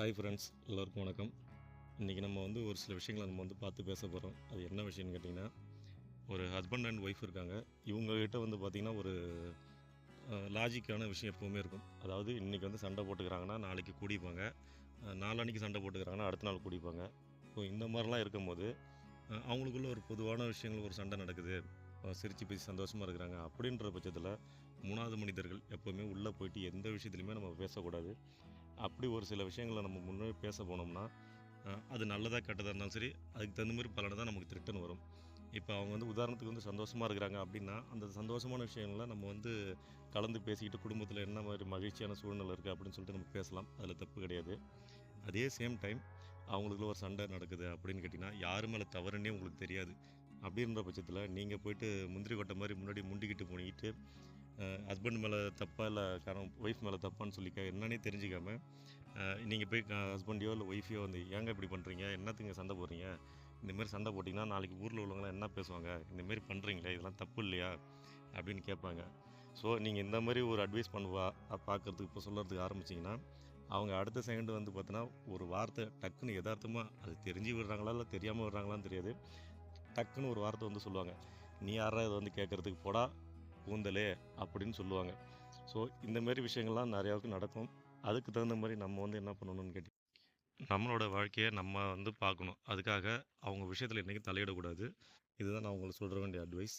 Hi friends எல்லோருக்கும் வணக்கம். இன்றைக்கி நம்ம வந்து ஒரு சில விஷயங்களை நம்ம வந்து பார்த்து பேச போகிறோம் அது என்ன விஷயம்னு கேட்டிங்கன்னா ஒரு ஹஸ்பண்ட் அண்ட் ஒய்ஃப் இருக்காங்க. இவங்ககிட்ட வந்து பார்த்திங்கன்னா ஒரு லாஜிக்கான விஷயம் எப்போவுமே இருக்கும். அதாவது இன்றைக்கி வந்து சண்டை போட்டுக்கிறாங்கன்னா நாளைக்கு கூடிப்பாங்க. அஹ், நாளான்னைக்கு சண்டை போட்டுக்கிறாங்கன்னா அடுத்த நாள் கூடிப்பாங்க. ஸோ இந்த மாதிரிலாம் இருக்கும்போது அவங்களுக்குள்ள ஒரு பொதுவான விஷயங்கள் ஒரு சண்டை நடக்குது. சிரித்து பேசி சந்தோஷமாக இருக்கிறாங்க. அப்படின்ற பட்சத்தில் மூணாவது மனிதர்கள் எப்போவுமே உள்ளே போயிட்டு எந்த விஷயத்துலையுமே நம்ம பேசக்கூடாது. அப்படி ஒரு சில விஷயங்களை நம்ம முன்னே பேச போனோம்னா அது நல்லதாக கெட்டதாக இருந்தாலும் சரி அதுக்கு தகுந்த மாதிரி பலனை தான் நமக்கு திருட்டன் வரும். இப்போ அவங்க வந்து உதாரணத்துக்கு வந்து சந்தோஷமாக இருக்கிறாங்க அப்படின்னா அந்த சந்தோஷமான விஷயங்களை நம்ம வந்து கலந்து பேசிக்கிட்டு குடும்பத்தில் என்ன மாதிரி மகிழ்ச்சியான சூழ்நிலை இருக்குது அப்படின்னு சொல்லிட்டு நம்ம பேசலாம். அதில் தப்பு கிடையாது. அதே சேம் டைம் அவங்களுக்குள்ள ஒரு சண்டை நடக்குது அப்படின்னு கேட்டிங்கன்னா யார் மேலே தவறுன்னே உங்களுக்கு தெரியாது. அப்படின்ற பட்சத்தில் நீங்கள் போயிட்டு முந்திரி கொட்டை மாதிரி முன்னாடி முண்டிக்கிட்டு போனிக்கிட்டு ஹஸ்பண்ட் மேலே தப்பாக இல்லை காரணம் ஒய்ஃப் மேலே தப்பான்னு சொல்லிக்க என்னன்னே தெரிஞ்சுக்காம நீங்கள் போய் ஹஸ்பண்டையோ இல்லை ஒய்ஃபையோ வந்து ஏங்க இப்படி பண்ணுறீங்க என்னத்துங்க சண்டை போடுறீங்க? இந்தமாரி சண்டை போட்டிங்கன்னா நாளைக்கு ஊரில் உள்ளவங்களாம் என்ன பேசுவாங்க? இந்தமாரி பண்ணுறீங்களே இதெல்லாம் தப்பு இல்லையா? அப்படின்னு கேட்பாங்க. ஸோ நீங்கள் இந்த மாதிரி ஒரு அட்வைஸ் பண்ணுவா பார்க்குறதுக்கு இப்போ சொல்கிறதுக்கு ஆரம்பிச்சிங்கன்னா அவங்க அடுத்த செகண்ட் வந்து பார்த்தோன்னா ஒரு வார்த்தை டக்குன்னு எதார்த்தமாக அது தெரிஞ்சு விடுறாங்களா இல்லை தெரியாமல் விடுறாங்களான்னு தெரியாது. டக்குன்னு ஒரு வார்த்தை வந்து சொல்லுவாங்க. நீ யாரா இதை வந்து கேட்குறதுக்கு போடா கூந்தலே அப்படின்னு சொல்லுவாங்க. ஸோ இந்தமாரி விஷயங்கள்லாம் நிறையாவுக்கு நடக்கும். அதுக்கு தகுந்த மாதிரி நம்ம வந்து என்ன பண்ணணும்னு கேட்டி நம்மளோட வாழ்க்கையை நம்ம வந்து பார்க்கணும். அதுக்காக அவங்க விஷயத்தில் இன்றைக்கி தலையிடக்கூடாது. இதுதான் நான் உங்களுக்கு சொல்கிற வேண்டிய அட்வைஸ்